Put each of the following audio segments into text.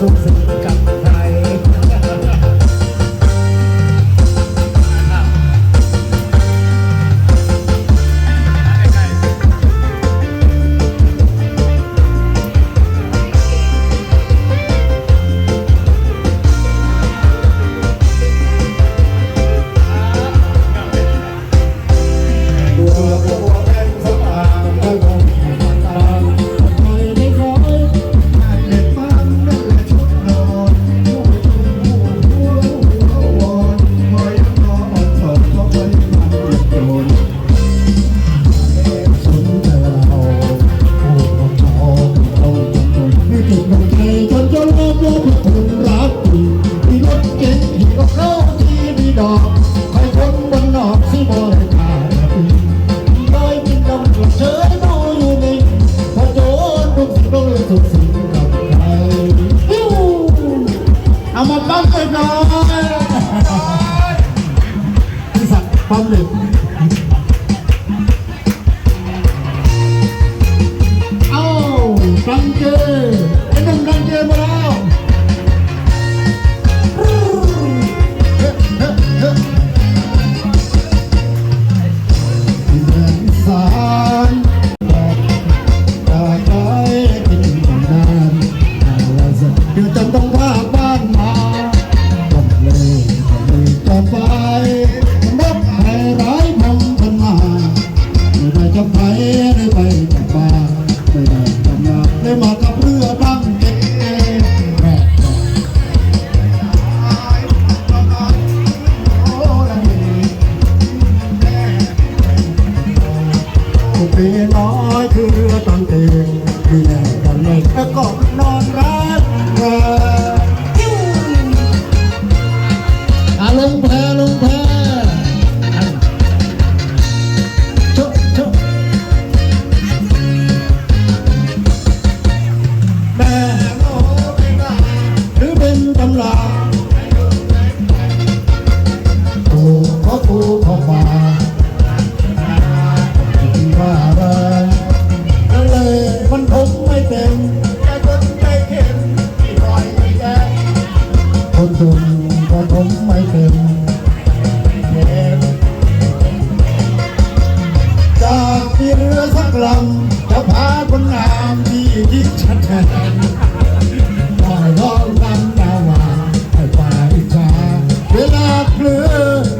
Deus Barbara. ผมไม่เป็นจากที่เรือสักลำจะพาคนงามที่ยิ่ชัดแทนลอยร้องรำนาวาให้ฝ่ายาเวลาเรือ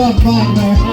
love Wagner.